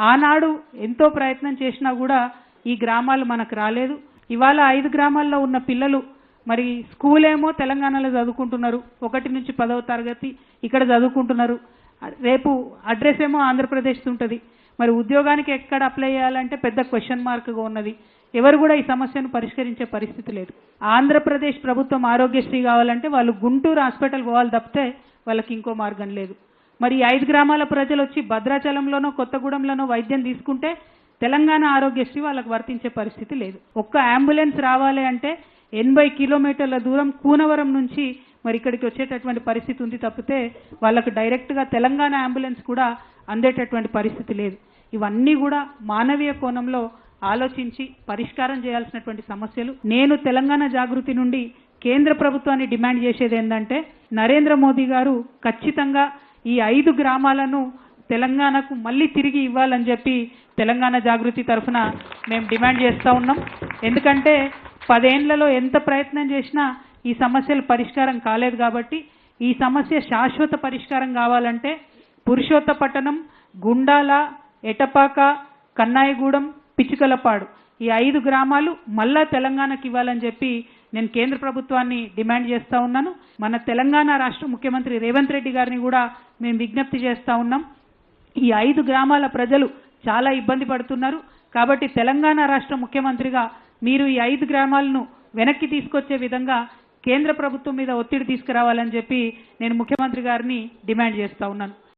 ఆనాడు ఎంతో ప్రయత్నం చేసినా కూడా ఈ గ్రామాలు మనకు రాలేదు. ఇవాళ ఐదు గ్రామాల్లో ఉన్న పిల్లలు మరి స్కూల్ ఏమో తెలంగాణలో చదువుకుంటున్నారు. ఒకటి నుంచి పదవ తరగతి ఇక్కడ చదువుకుంటున్నారు. రేపు అడ్రస్ ఏమో ఆంధ్రప్రదేశ్ ఉంటుంది. మరి ఉద్యోగానికి ఎక్కడ అప్లై చేయాలంటే పెద్ద క్వశ్చన్ మార్క్గా ఉన్నది. ఎవరు కూడా ఈ సమస్యను పరిష్కరించే పరిస్థితి లేదు. ఆంధ్రప్రదేశ్ ప్రభుత్వం ఆరోగ్యశ్రీ కావాలంటే వాళ్ళు గుంటూరు హాస్పిటల్ పోవాలి తప్పితే వాళ్ళకి ఇంకో మార్గం లేదు. మరి ఐదు గ్రామాల ప్రజలు వచ్చి భద్రాచలంలోనో కొత్తగూడెంలోనో వైద్యం తీసుకుంటే తెలంగాణ ఆరోగ్యశ్రీ వాళ్ళకు వర్తించే పరిస్థితి లేదు. ఒక్క అంబులెన్స్ రావాలి అంటే ఎనభై కిలోమీటర్ల దూరం కూనవరం నుంచి మరి ఇక్కడికి వచ్చేటటువంటి పరిస్థితి ఉంది తప్పితే వాళ్ళకు డైరెక్ట్గా తెలంగాణ అంబులెన్స్ కూడా అందేటటువంటి పరిస్థితి లేదు. ఇవన్నీ కూడా మానవీయ కోణంలో ఆలోచించి పరిష్కారం చేయాల్సినటువంటి సమస్యలు. నేను తెలంగాణ జాగృతి నుండి కేంద్ర ప్రభుత్వాన్ని డిమాండ్ చేసేది ఏంటంటే నరేంద్ర మోదీ గారు ఖచ్చితంగా ఈ ఐదు గ్రామాలను తెలంగాణకు మళ్ళీ తిరిగి ఇవ్వాలని చెప్పి తెలంగాణ జాగృతి తరఫున మేము డిమాండ్ చేస్తూ ఉన్నాం. ఎందుకంటే పదేళ్ళలో ఎంత ప్రయత్నం చేసినా ఈ సమస్యలు పరిష్కారం కాలేదు కాబట్టి ఈ సమస్య శాశ్వత పరిష్కారం కావాలంటే పురుషోత్తపట్టణం గుండాల ఎటపాక కన్నాయిగూడెం పిచ్చుకలపాడు ఈ ఐదు గ్రామాలు మళ్ళా తెలంగాణకి ఇవ్వాలని చెప్పి నేను కేంద్ర ప్రభుత్వాన్ని డిమాండ్ చేస్తూ ఉన్నాను. మన తెలంగాణ రాష్ట్ర ముఖ్యమంత్రి రేవంత్ రెడ్డి గారిని కూడా మేము విజ్ఞప్తి చేస్తూ ఉన్నాం. ఈ ఐదు గ్రామాల ప్రజలు చాలా ఇబ్బంది పడుతున్నారు. కాబట్టి తెలంగాణ రాష్ట్ర ముఖ్యమంత్రిగా మీరు ఈ ఐదు గ్రామాలను వెనక్కి తీసుకొచ్చే విధంగా కేంద్ర ప్రభుత్వం మీద ఒత్తిడి తీసుకురావాలని చెప్పి నేను ముఖ్యమంత్రి గారిని డిమాండ్ చేస్తూ ఉన్నాను.